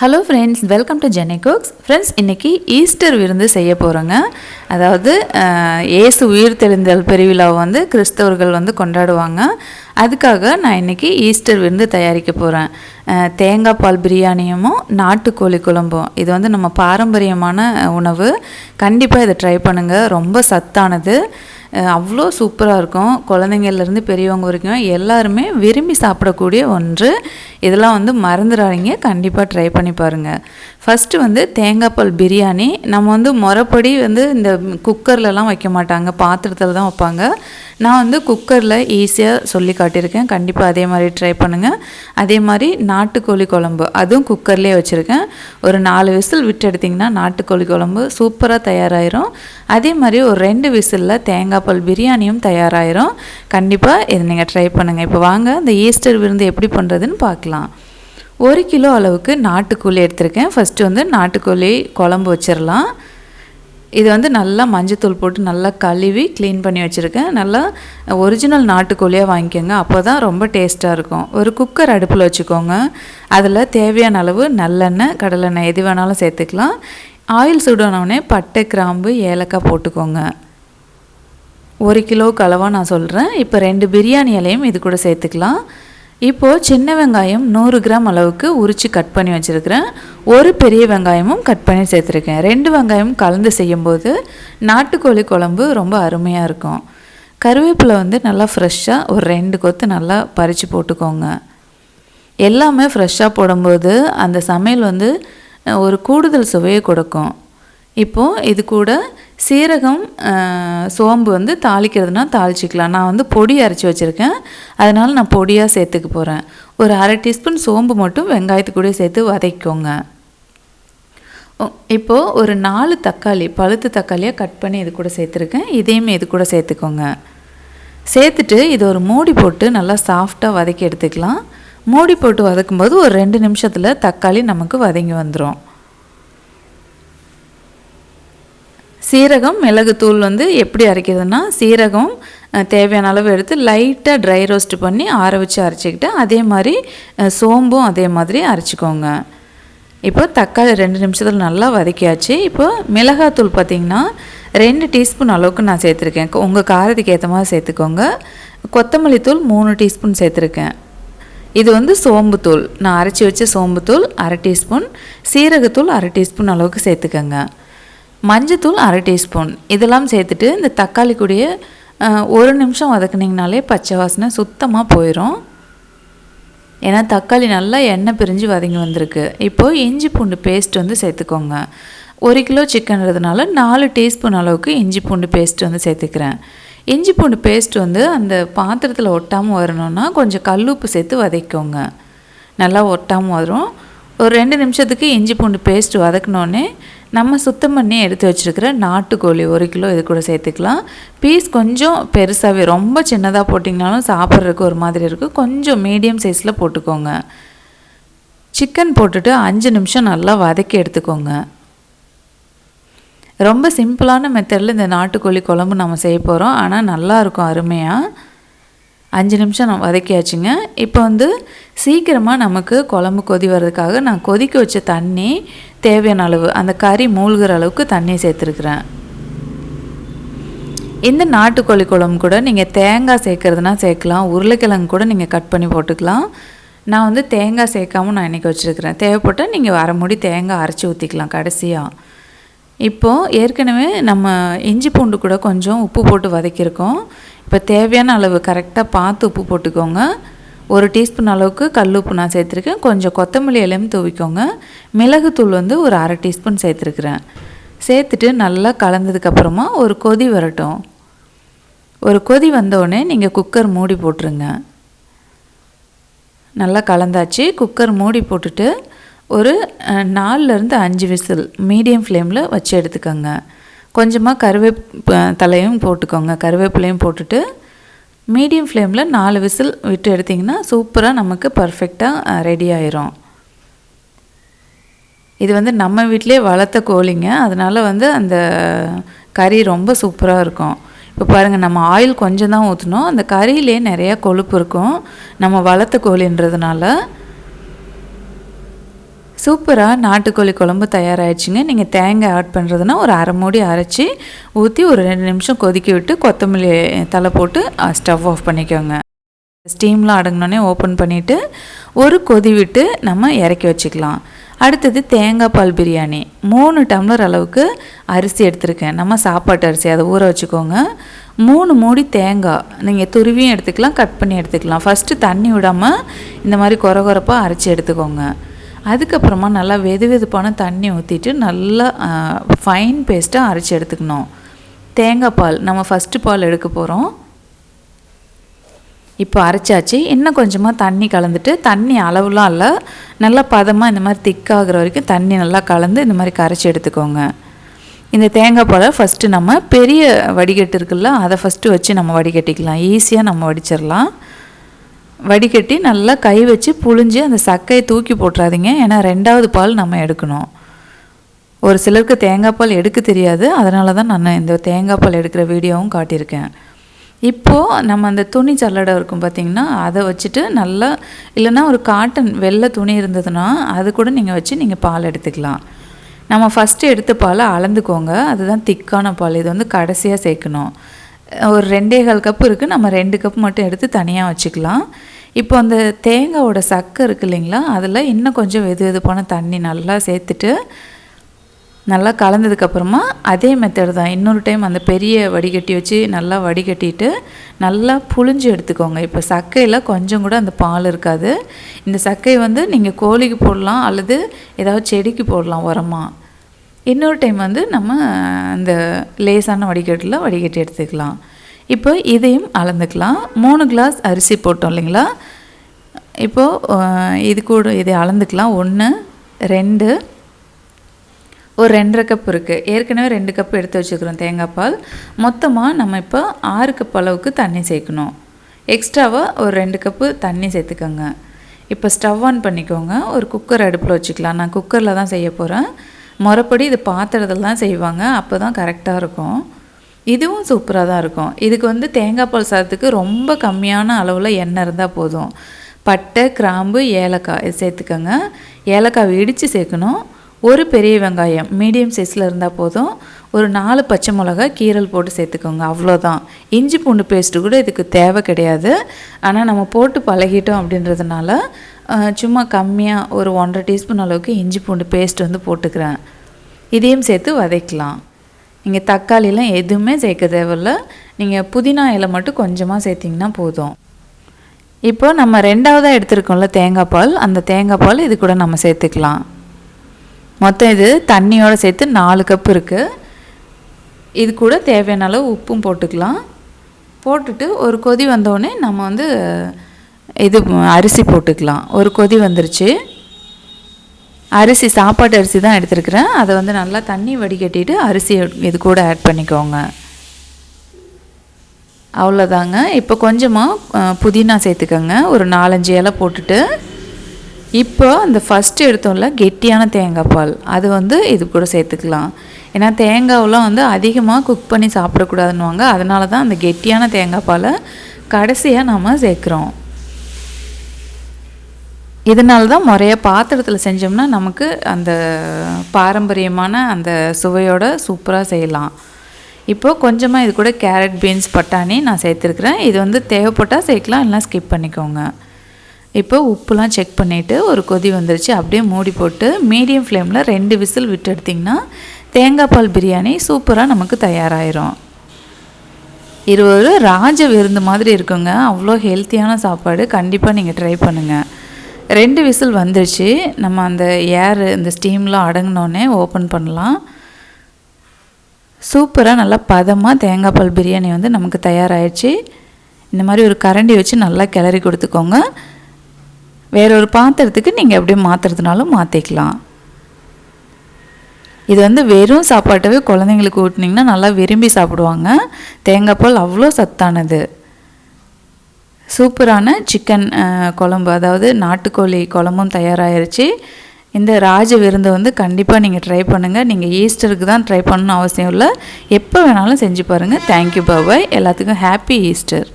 Hello friends welcome to Jeni cooks friends இன்றைக்கி Easter விருந்து செய்ய போகிறோங்க அதாவது ஏசு இயேசு உயிர் தெளிந்தல் பெருவிழாவை வந்து கிறிஸ்தவர்கள் வந்து கொண்டாடுவாங்க. அதுக்காக நான் இன்றைக்கி ஈஸ்டர் விருந்து தயாரிக்க போகிறேன் தேங்காய் பால் பிரியாணியும் நாட்டுக்கோழி குழம்பும் இது வந்து நம்ம பாரம்பரியமான உணவு. கண்டிப்பாக இதை ட்ரை பண்ணுங்கள் ரொம்ப சத்தானது. அவ்வளோ சூப்பராக இருக்கும். குழந்தைங்கள்லேருந்து பெரியவங்க வரைக்கும் எல்லாருமே விரும்பி சாப்பிடக்கூடிய ஒன்று. இதெல்லாம் வந்து மறந்துடாதீங்க. கண்டிப்பாக ட்ரை பண்ணி பாருங்கள் ஃபஸ்ட்டு வந்து தேங்காய் பால் பிரியாணி. நம்ம வந்து முறைப்படி வந்து இந்த குக்கர்லலாம் வைக்க மாட்டாங்க. பாத்திரத்தில் தான் வைப்பாங்க. நான் வந்து குக்கரில் ஈஸியாக சொல்லி காட்டியிருக்கேன். கண்டிப்பாக அதே மாதிரி ட்ரை பண்ணுங்கள் அதே மாதிரி நாட்டுக்கோழி குழம்பு அதுவும் குக்கர்லேயே வச்சுருக்கேன். ஒரு நாலு விசில் விட்டு எடுத்திங்கன்னா நாட்டுக்கோழி குழம்பு சூப்பராக தயாராகிரும் அதே மாதிரி ஒரு ரெண்டு விசிலில் தேங்காய் பால் பிரியாணியும் தயாராகிரும் கண்டிப்பாக இதை நீங்கள் ட்ரை பண்ணுங்கள் இப்போ வாங்க இந்த ஈஸ்டர் விருந்து எப்படி பண்ணுறதுன்னு பார்க்கலாம். ஒரு கிலோ அளவுக்கு நாட்டுக்கோழி எடுத்திருக்கேன். ஃபஸ்ட்டு வந்து நாட்டுக்கோழி குழம்பு வச்சிடலாம் இது வந்து நல்லா மஞ்சத்தூள் போட்டு நல்லா கழுவி க்ளீன் பண்ணி வச்சுருக்கேன். நல்லா ஒரிஜினல் நாட்டுக்கோழியாக வாங்கிக்கோங்க. அப்போ தான் ரொம்ப டேஸ்ட்டாக இருக்கும். ஒரு குக்கர் அடுப்பில் வச்சுக்கோங்க. அதில் தேவையான அளவு நல்லெண்ணெய் கடலெண்ணெய் எது வேணாலும் சேர்த்துக்கலாம். ஆயில் சுடனோடனே பட்டை கிராம்பு ஏலக்காய் போட்டுக்கோங்க. ஒரு கிலோ அளவாக நான் சொல்கிறேன் இப்போ ரெண்டு பிரியாணி இலையும் இது கூட சேர்த்துக்கலாம். இப்போது சின்ன வெங்காயம் நூறு கிராம் அளவுக்கு உரித்து கட் பண்ணி வச்சுருக்கிறேன். ஒரு பெரிய வெங்காயமும் கட் பண்ணி சேர்த்துருக்கேன். ரெண்டு வெங்காயமும் கலந்து செய்யும்போது நாட்டுக்கோழி குழம்பு ரொம்ப அருமையாக இருக்கும். கருவேப்பிலை வந்து நல்லா ஃப்ரெஷ்ஷாக ஒரு ரெண்டு கொத்து நல்லா பறித்து போட்டுக்கோங்க. எல்லாமே ஃப்ரெஷ்ஷாக போடும்போது அந்த சமையல் வந்து ஒரு கூடுதல் சுவையை கொடுக்கும். இப்போது இது கூட சீரகம் சோம்பு வந்து தாளிக்கிறதுனா தாளிச்சிக்கலாம். நான் வந்து பொடி அரைச்சி வச்சுருக்கேன். அதனால் நான் பொடியாக சேர்த்துக்க போகிறேன் ஒரு அரை டீஸ்பூன் சோம்பு மட்டும் வெங்காயத்துக்கூட சேர்த்து வதக்கிக்கோங்க. இப்போது ஒரு நாலு தக்காளி பழுத்து தக்காளியாக கட் பண்ணி இது கூட சேர்த்துருக்கேன். இதையுமே இது கூட சேர்த்துக்கோங்க. சேர்த்துட்டு இது ஒரு மூடி போட்டு நல்லா சாஃப்டாக வதக்கி எடுத்துக்கலாம். மூடி போட்டு வதக்கும்போது ஒரு ரெண்டு நிமிஷத்தில் தக்காளி நமக்கு வதங்கி வந்துடும் சீரகம் மிளகுத்தூள் வந்து எப்படி அரைக்கிறதுனா சீரகம் தேவையான அளவு எடுத்து லைட்டாக ட்ரை ரோஸ்ட் பண்ணி ஆற வச்சு அரைச்சிக்கிட்டு அதே மாதிரி சோம்பும் அதே மாதிரி அரைச்சிக்கோங்க. இப்போ தக்காளி ரெண்டு நிமிஷத்தில் நல்லா வதக்கியாச்சு. இப்போ மிளகாத்தூள் பார்த்திங்கன்னா ரெண்டு டீஸ்பூன் அளவுக்கு நான் சேர்த்துருக்கேன். உங்கள் காரத்துக்கு ஏற்ற மாதிரி சேர்த்துக்கோங்க. கொத்தமல்லி தூள் மூணு டீஸ்பூன் சேர்த்துருக்கேன். இது வந்து சோம்புத்தூள் நான் அரைச்சி வச்ச சோம்புத்தூள் அரை டீஸ்பூன். சீரகத்தூள் அரை டீஸ்பூன் அளவுக்கு சேர்த்துக்கோங்க. மஞ்சத்தூள் அரை டீஸ்பூன். இதெல்லாம் சேர்த்துட்டு இந்த தக்காளி கூடிய ஒரு நிமிஷம் வதக்குனிங்கனாலே பச்சை வாசனை சுத்தமாக போயிடும் ஏன்னா தக்காளி நல்லா எண்ணெய் பிரிஞ்சு வதங்கி வந்திருக்கு. இப்போது இஞ்சி பூண்டு பேஸ்ட் வந்து சேர்த்துக்கோங்க. ஒரு கிலோ சிக்கன்றதுனால நாலு டீஸ்பூன் அளவுக்கு இஞ்சி பூண்டு பேஸ்ட் வந்து சேர்த்துக்கிறேன். இஞ்சி பூண்டு பேஸ்ட் வந்து அந்த பாத்திரத்தில் ஒட்டாமல் வரணும்னா கொஞ்சம் கல்லுப்பு சேர்த்து வதக்கிக்கோங்க. நல்லா ஒட்டாமல் வரும். ஒரு ரெண்டு நிமிஷத்துக்கு இஞ்சி பூண்டு பேஸ்ட் வதக்கினோடனே நம்ம சுத்தம் பண்ணி எடுத்து வச்சுருக்கிற நாட்டுக்கோழி ஒரு கிலோ இது கூட சேர்த்துக்கலாம். பீஸ் கொஞ்சம் பெருசாகவே ரொம்ப சின்னதாக போட்டிங்கனாலும் சாப்பிட்றதுக்கு ஒரு மாதிரி இருக்குது கொஞ்சம் மீடியம் சைஸில் போட்டுக்கோங்க. சிக்கன் போட்டுட்டு அஞ்சு நிமிஷம் நல்லா வதக்கி எடுத்துக்கோங்க. ரொம்ப சிம்பிளான மெத்தடில் இந்த நாட்டுக்கோழி குழம்பு நம்ம செய்ய போகிறோம் ஆனால் நல்லாயிருக்கும் அருமையாக அஞ்சு நிமிஷம் நான் வதக்கியாச்சுங்க. இப்போ வந்து சீக்கிரமாக நமக்கு குழம்பு கொதி வர்றதுக்காக நான் கொதிக்க வச்ச தண்ணி தேவையான அளவு அந்த கறி மூழ்கிற அளவுக்கு தண்ணி சேர்த்துருக்குறேன். இந்த நாட்டுக்கோழி குழம்பு கூட நீங்கள் தேங்காய் சேர்க்குறதுனா சேர்க்கலாம். உருளைக்கிழங்கு கூட நீங்கள் கட் பண்ணி போட்டுக்கலாம். நான் வந்து தேங்காய் சேர்க்காம நான் இன்றைக்கி வச்சுருக்கிறேன். தேவைப்பட்டால் நீங்கள் வர முடி தேங்காய் அரைச்சி ஊற்றிக்கலாம் கடைசியாக இப்போது ஏற்கனவே நம்ம இஞ்சி பூண்டு கூட கொஞ்சம் உப்பு போட்டு வதக்கியிருக்கோம். இப்போ தேவையான அளவு கரெக்டாக பார்த்து உப்பு போட்டுக்கோங்க. ஒரு டீஸ்பூன் அளவுக்கு கல் உப்பு நான் சேர்த்துருக்கேன். கொஞ்சம் கொத்தமல்லி இலையும் தூவிக்கோங்க. மிளகுத்தூள் வந்து ஒரு அரை டீஸ்பூன் சேர்த்துருக்குறேன். சேர்த்துட்டு நல்லா கலந்ததுக்கப்புறமா ஒரு கொதி வரட்டும். ஒரு கொதி வந்தோடனே நீங்கள் குக்கர் மூடி போட்டுருங்க. நல்லா கலந்தாச்சு. குக்கர் மூடி போட்டுட்டு ஒரு நாலுலேருந்து அஞ்சு விசில் மீடியம் ஃப்ளேமில் வச்சு எடுத்துக்கோங்க. கொஞ்சமாக கருவேப் தலையும் போட்டுக்கோங்க. கருவேப்பிலையும் போட்டுட்டு மீடியம் ஃப்ளேமில் நாலு விசில் விட்டு எடுத்திங்கன்னா சூப்பராக நமக்கு பர்ஃபெக்டாக ரெடி ஆயிரும். இது வந்து நம்ம வீட்டிலே வளர்த்த கோழிங்க. அதனால் வந்து அந்த கறி ரொம்ப சூப்பராக இருக்கும். இப்போ பாருங்கள் நம்ம ஆயில் கொஞ்சம் தான் ஊற்றினோம் அந்த கறியிலே நிறையா கொழுப்பு இருக்கும். நம்ம வளர்த்த கோழின்றதுனால சூப்பராக நாட்டுக்கோழி குழம்பு தயாராகிடுச்சுங்க நீங்கள் தேங்காய் ஆட் பண்ணுறதுனா ஒரு அரை மூடி அரைச்சி ஊற்றி ஒரு ரெண்டு நிமிஷம் கொதிக்க விட்டு கொத்தமல்லி தலை போட்டு ஸ்டவ் ஆஃப் பண்ணிக்கோங்க. ஸ்டீம்லாம் அடங்கினோடனே ஓப்பன் பண்ணிவிட்டு ஒரு கொதி விட்டு நம்ம இறக்கி வச்சுக்கலாம். அடுத்தது தேங்காய் பால் பிரியாணி. மூணு டம்ளர் அளவுக்கு அரிசி எடுத்திருக்கேன். நம்ம சாப்பாட்டு அரிசி அதை ஊற வச்சுக்கோங்க. மூணு மூடி தேங்காய். நீங்கள் துருவியும் எடுத்துக்கலாம் கட் பண்ணி எடுத்துக்கலாம். ஃபஸ்ட்டு தண்ணி விடாமல் இந்த மாதிரி குறை குறைப்பாக அரைச்சி எடுத்துக்கோங்க. அதுக்கப்புறமா நல்லா வெது வெதுப்பான தண்ணி ஊற்றிட்டு நல்லா ஃபைன் பேஸ்ட்டாக அரைச்சி எடுத்துக்கணும். தேங்காய் பால் நம்ம ஃபஸ்ட்டு பால் எடுக்க போகிறோம் இப்போ அரைச்சாச்சு. இன்னும் கொஞ்சமாக தண்ணி கலந்துட்டு தண்ணி அளவுலாம் இல்லை. நல்லா பதமாக இந்த மாதிரி திக்காகிற வரைக்கும் தண்ணி நல்லா கலந்து இந்த மாதிரி கரைச்சி எடுத்துக்கோங்க. இந்த தேங்காய் பாலை ஃபஸ்ட்டு நம்ம பெரிய வடிகட்டு இருக்குல்ல அதை ஃபஸ்ட்டு வச்சு நம்ம வடிகட்டிக்கலாம். ஈஸியாக நம்ம வடிச்சிடலாம். வடிகட்டி நல்லா கை வச்சு புழிஞ்சு அந்த சக்கையை தூக்கி போட்டுறாதீங்க. ஏன்னா ரெண்டாவது பால் நம்ம எடுக்கணும். ஒரு சிலருக்கு தேங்காய் பால் எடுக்க தெரியாது. அதனால தான் நான் இந்த தேங்காய் பால் எடுக்கிற வீடியோவும் காட்டியிருக்கேன். இப்போது நம்ம அந்த துணி சல்லடை இருக்கும் பார்த்திங்கன்னா அதை வச்சுட்டு நல்லா இல்லைன்னா ஒரு காட்டன் வெள்ளை துணி இருந்ததுன்னா அது கூட நீங்கள் வச்சு நீங்கள் பால் எடுத்துக்கலாம். நம்ம ஃபஸ்ட்டு எடுத்த பாலை அளந்துக்கோங்க. அதுதான் திக்கான பால். இது வந்து கடைசியாக சேர்க்கணும். ஒரு ரெண்டே கால் கப் இருக்குது நம்ம ரெண்டு கப் மட்டும் எடுத்து தனியாக வச்சுக்கலாம். இப்போ அந்த தேங்காவோட சக்கை இருக்குது இல்லைங்களா? அதில் இன்னும் கொஞ்சம் வெது வெதுப்பான தண்ணி நல்லா சேர்த்துட்டு நல்லா கலந்ததுக்கப்புறமா அதே மெத்தடு தான். இன்னொரு டைம் அந்த பெரிய வடிகட்டி வச்சு நல்லா வடிகட்டிட்டு நல்லா புழிஞ்சு எடுத்துக்கோங்க. இப்போ சக்கையில் கொஞ்சம் கூட அந்த பால் இருக்காது. இந்த சக்கையை வந்து நீங்கள் கோழிக்கு போடலாம் அல்லது ஏதாவது செடிக்கு போடலாம் உரமாக இன்னொரு டைம் வந்து நம்ம அந்த லேசான வடிகட்டில் வடிகட்டி எடுத்துக்கலாம். இப்போ இதையும் அளந்துக்கலாம். மூணு கிளாஸ் அரிசி போட்டோம் இல்லைங்களா? இப்போது இது கூட இதை அளந்துக்கலாம். ஒன்று ரெண்டு. ஒரு ரெண்டரை கப் இருக்குது ஏற்கனவே ரெண்டு கப் எடுத்து வச்சுக்கிறோம் தேங்காய் பால். மொத்தமாக நம்ம இப்போ ஆறு கப் அளவுக்கு தண்ணி சேர்க்கணும். எக்ஸ்ட்ராவாக ஒரு ரெண்டு கப்பு தண்ணி சேர்த்துக்கோங்க. இப்போ ஸ்டவ் ஆன் பண்ணிக்கோங்க. ஒரு குக்கர் அடுப்பில் வச்சுக்கலாம். நான் குக்கரில் தான் செய்ய போகிறேன் முறைப்படி இது பாத்திரத்தில் செய்வாங்க. அப்போ தான் கரெக்டாக இருக்கும். இதுவும் சூப்பராக தான் இருக்கும். இதுக்கு வந்து தேங்காய் பால் சாதத்துக்கு ரொம்ப கம்மியான அளவில் எண்ணெய் இருந்தால் போதும். பட்டை கிராம்பு ஏலக்காய் இது சேர்த்துக்கோங்க. ஏலக்காய் இடித்து சேர்க்கணும். ஒரு பெரிய வெங்காயம் மீடியம் சைஸில் இருந்தால் போதும். ஒரு நாலு பச்சை மிளகா கீரல் போட்டு சேர்த்துக்கோங்க. அவ்வளோதான் இஞ்சி பூண்டு பேஸ்ட்டு கூட இதுக்கு தேவை கிடையாது. ஆனால் நம்ம போட்டு பழகிட்டோம் அப்படின்றதுனால சும்மா கம்மியாக ஒரு ஒன்றரை டீஸ்பூன் அளவுக்கு இஞ்சி பூண்டு பேஸ்ட் வந்து போட்டுக்கிறேன். இதையும் சேர்த்து வதக்கலாம். நீங்கள் தக்காளிலாம் எதுவுமே சேர்க்க தேவையில்ல. நீங்கள் புதினா இலை மட்டும் கொஞ்சமாக சேர்த்திங்கன்னா போதும். இப்போ நம்ம ரெண்டாவதாக எடுத்துருக்கோம்ல தேங்காய் பால். அந்த தேங்காய் பால் இது கூட நம்ம சேர்த்துக்கலாம். மொத்தம் இது தண்ணியோடு சேர்த்து நாலு கப் இருக்குது இது கூட தேவையான அளவு உப்பும் போட்டுக்கலாம். போட்டுட்டு ஒரு கொதி வந்தோடனே நம்ம வந்து இது அரிசி போட்டுக்கலாம். ஒரு கொதி வந்துருச்சு. அரிசி சாப்பாட்டு அரிசி தான் எடுத்துருக்குறேன். அதை வந்து நல்லா தண்ணி வடிகட்டிட்டு அரிசி இது கூட ஆட் பண்ணிக்கோங்க. அவ்வளோதாங்க. இப்போ கொஞ்சமாக புதினா சேர்த்துக்கோங்க. ஒரு நாலஞ்சு இலை போட்டுட்டு. இப்போ அந்த ஃபஸ்ட்டு எடுத்தோம்ல கெட்டியான தேங்காய் பால். அது வந்து இது கூட சேர்த்துக்கலாம். ஏன்னா தேங்காவெலாம் வந்து அதிகமாக குக் பண்ணி சாப்பிடக்கூடாதுன்னுவாங்க. அதனால தான் அந்த கெட்டியான தேங்காய் பாலை கடைசியாக நம்ம சேர்க்குறோம். இதனால தான் முறையாக பாத்திரத்தில் செஞ்சோம்னா நமக்கு அந்த பாரம்பரியமான அந்த சுவையோட சூப்பராக செய்யலாம். இப்போது கொஞ்சமாக இது கூட கேரட் பீன்ஸ் பட்டாணி நான் சேர்த்துருக்குறேன். இது வந்து தேவைப்பட்டால் சேர்க்கலாம் இல்லைனா ஸ்கிப் பண்ணிக்கோங்க. இப்போ உப்புலாம் செக் பண்ணிவிட்டு ஒரு கொதி வந்துருச்சு அப்படியே மூடி போட்டு மீடியம் ஃப்ளேமில் ரெண்டு விசில் விட்டு எடுத்திங்கன்னா தேங்காய் பால் பிரியாணி சூப்பராக நமக்கு தயாராகிரும் இது ஒரு ராஜ விருந்து மாதிரி இருக்குங்க. அவ்வளோ ஹெல்த்தியான சாப்பாடு. கண்டிப்பாக நீங்கள் ட்ரை பண்ணுங்கள் ரெண்டு விசில் வந்துருச்சு. நம்ம அந்த ஏர் இந்த ஸ்டீம்லாம் அடங்கினோடனே ஓப்பன் பண்ணலாம். சூப்பராக நல்லா பதமாக தேங்காய் பால் பிரியாணி வந்து நமக்கு தயாராகிடுச்சு இந்த மாதிரி ஒரு கரண்டி வச்சு நல்லா கிளறி கொடுத்துக்கோங்க. வேற ஒரு பாத்திரத்துக்கு நீங்கள் எப்படியும் மாற்றுறதுனாலும் மாற்றிக்கலாம் இது வந்து வெறும் சாப்பாட்டவே குழந்தைங்களுக்கு ஊட்டினீங்கன்னா நல்லா விரும்பி சாப்பிடுவாங்க. தேங்காய் பால் அவ்வளோ சத்தானது. சூப்பரான சிக்கன் குழம்பு. அதாவது நாட்டுக்கோழி குழம்பும் தயாராகிருச்சு இந்த ராஜ விருந்தை வந்து கண்டிப்பாக நீங்கள் ட்ரை பண்ணுங்கள் நீங்கள் ஈஸ்டருக்கு தான் ட்ரை பண்ணணும் அவசியம் இல்லை. எப்போ வேணாலும் செஞ்சு பாருங்கள் தேங்க்யூ பாபாய் எல்லாத்துக்கும் ஹாப்பி ஈஸ்டர்